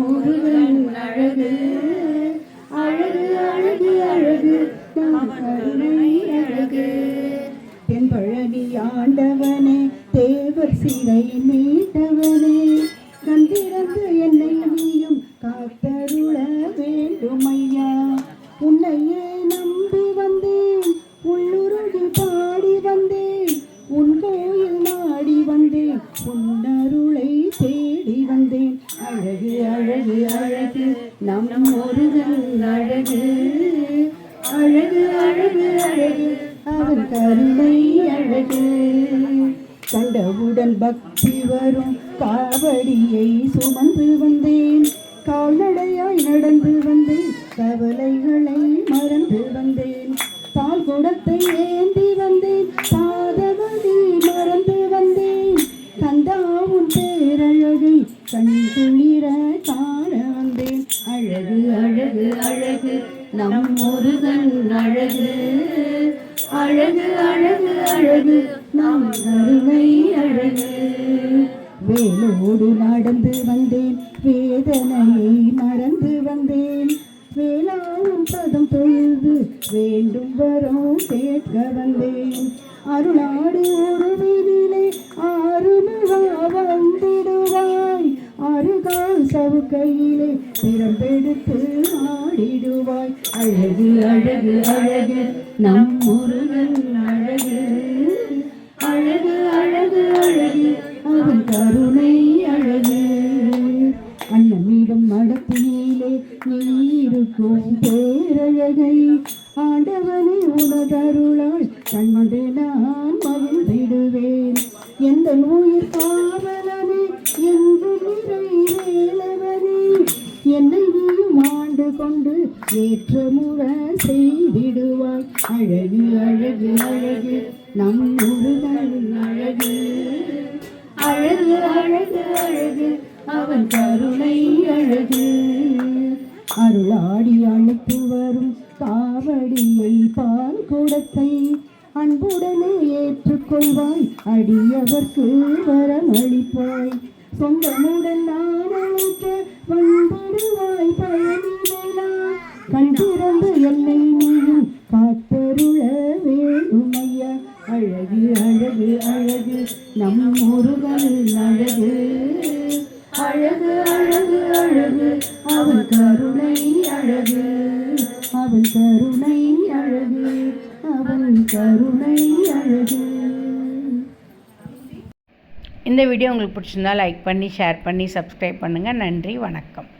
முருகன் அழகு அழகு அழகு அழகு கருணை அழகு தென்பழனி ஆண்டவனே தேவர் சிறை மீட்டவனே. அழகு அழகு நம் முருகன் அழகு. அழகு அழகு அழகு அவன் கருணை அழகு. கண்டவுடன் பக்தி வரும் காவடியை சுமந்து வந்தேன். கால்நடையாய் நடந்து வந்தேன். கவலை நம் முருகன் அழகு. அழகு அழகு அழகு. நம் கருணை அழகு. வேலோடு நடந்து வந்தேன். வேதனையை மறந்து வந்தேன். வேளாவும் பதம் தொழுது வேண்டும் வரம் கேட்க வந்தேன். அருளாடு உருவினிலே சவுக்கையிலே திறம்பெடுத்து ஆடிடுவாய். அழகு அழகு அழகு நம் முருகன் அழகு. அழகு அழகு அழகு அவன் கருணை அழகு. அண்ணமிடம் அன்னமிடம் மடத்தினிலே நீருக்கும் பேரழகை ஆண்டவனை உனதருளால் கண்டு நான் மகிழ்ந்திடுவேன். எந்த நோய் என்னை நீயும் ஆண்டு கொண்டு ஏற்ற முற செய்திடுவாய். அழகு அழகு அழகு நம் முருகன் அழகு. அழகு அழகு அழகு அவன் கருணை அழகு. அருளாடி அழைத்து வரும் காவடியை பால் கூடத்தை அன்புடனே ஏற்றுக்கொள்வாய். அடியவர்க்கு வரமளிப்பாய். சொந்தமுடன் நான் அழைத்த வந்தாய் கண்டிருந்து என்னை நீயும் காத்தருள வேணுமையா அழகு அழகு அழகு நம் முருகன் அழகு. அழகு அழகு அழகு அவன் கருணை அழகு. அவன் கருணை அழகு அவன் கருணை அழகு. இந்த வீடியோ உங்களுக்கு பிடிச்சிருந்தா லைக் பண்ணி ஷேர் பண்ணி சப்ஸ்கிரைப் பண்ணுங்கள் நன்றி வணக்கம்.